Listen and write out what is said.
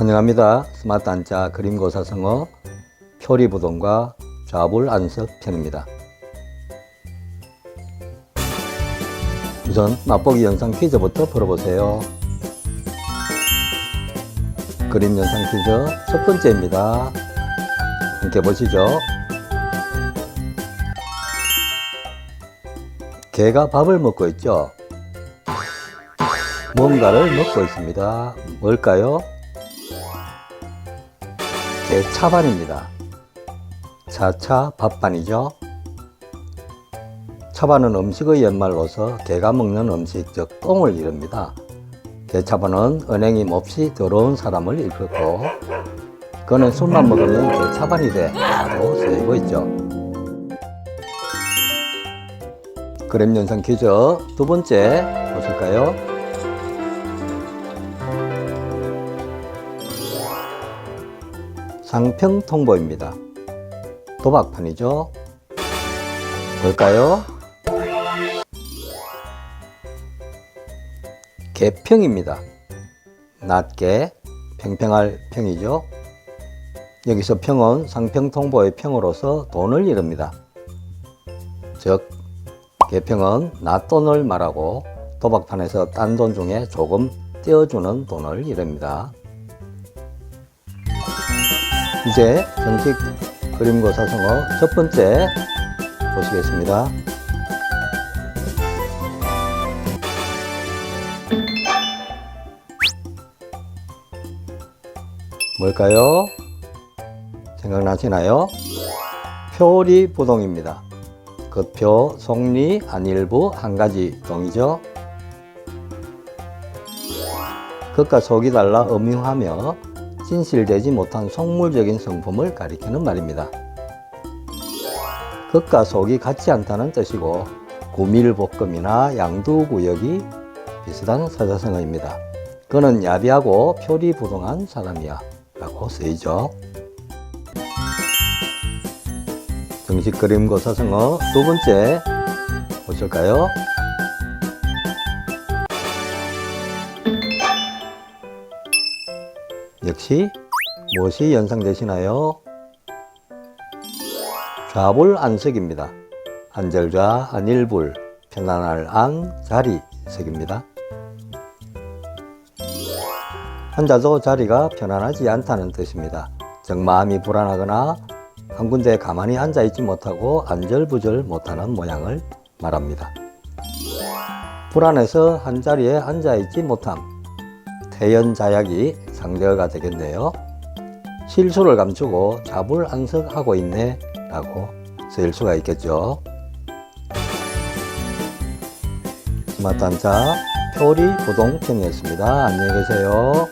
환영합니다. 스마트 한자 그림고사성어 표리부동과 좌불 안석 편입니다. 우선 맛보기 영상 퀴즈부터 풀어보세요. 그림 영상 퀴즈 첫 번째입니다. 함께 보시죠. 개가 밥을 먹고 있죠. 뭔가를 먹고 있습니다. 뭘까요? 개 차반입니다. 차차 밥반이죠. 차반은 음식의 옛말로서 개가 먹는 음식, 즉 똥을 이릅니다. 개차반은 은행이 몹시 더러운 사람을 일컫고 그는 술만 먹으면 개차반이 돼 라고 쓰이고 있죠. 그램 연상 퀴즈 두 번째 보실까요? 상평통보입니다. 도박판이죠. 뭘까요? 개평입니다. 낮게 평평할 평이죠. 여기서 평은 상평통보의 평으로서 돈을 이릅니다. 즉 개평은 낫돈을 말하고 도박판에서 딴 돈 중에 조금 떼어주는 돈을 이릅니다. 이제 정식 그림고사 성어 첫 번째 보시겠습니다. 뭘까요? 생각나시나요? 표리부동입니다. 겉표, 속리, 안일부, 한 가지 동이죠. 겉과 속이 달라 음흉하며 진실되지 못한 속물적인 성품을 가리키는 말입니다. 겉과 속이 같지 않다는 뜻이고 구밀볶음이나 양두구역이 비슷한 사자성어입니다. 그는 야비하고 표리부동한 사람이야 라고 쓰이죠. 정식 그림 고사 성어 두 번째 보실까요? 역시 무엇이 연상되시나요? 좌불 안석입니다. 안절좌 안일불 편안할 안 자리 석입니다. 앉아도 자리가 편안하지 않다는 뜻입니다. 즉 마음이 불안하거나 한 군데 가만히 앉아 있지 못하고 안절부절 못하는 모양을 말합니다. 불안해서 한 자리에 앉아 있지 못함. 태연자약이 상대어가 되겠네요. 실수를 감추고 자불안석하고 있네 라고 쓰일 수가 있겠죠. 스마트 한자 표리 부동편이었습니다. 안녕히 계세요.